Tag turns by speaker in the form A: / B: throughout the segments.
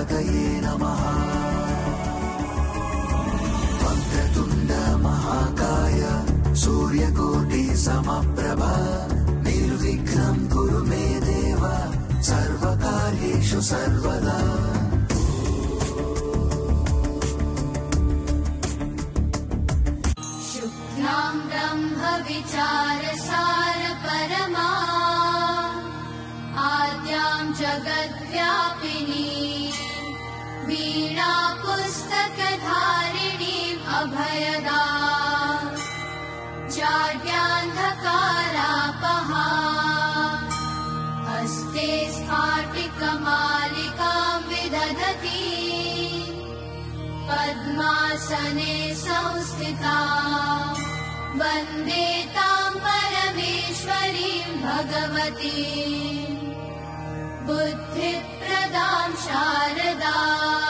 A: गणपतये नमः। वक्रतुण्ड महाकाय सूर्यकोटि समप्रभ। निर्विघ्नं कुरु मे देव सर्वकार्येषु सर्वदा।
B: शुक्लां ब्रह्मविचारसार परमा। आद्यां जगद्व्यापिनी पुस्तकधारिणीम् अभयदा। जाड्यान्धकारापहा हस्ते स्फाटिकमालिकां विदधती। पद्मासने संस्थिता। वन्दे तां परमेश्वरीं भगवती। बुद्धिप्रदां शारदा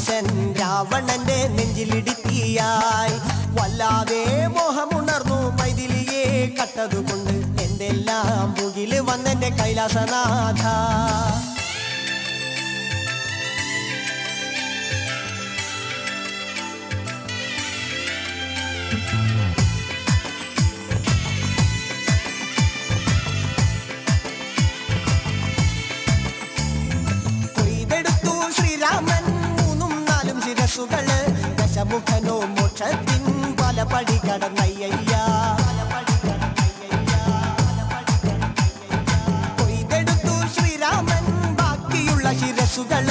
C: ലങ്കേശൻ രാവണന്റെ നെഞ്ചിലിടുക്കിയായി വല്ലാതെ മോഹമുണർന്നു മൈതിലിയെ കട്ടതുകൊണ്ട് എന്തെല്ലാം മുകിൽ വന്നെന്റെ കൈലാസനാഥ. ശിരസുകൾ ദശമുഖനോ മോക്ഷത്തിൻ പലപടി കടന്നയ്യ ശ്രീരാമൻ ബാക്കിയുള്ള ശിരസുകൾ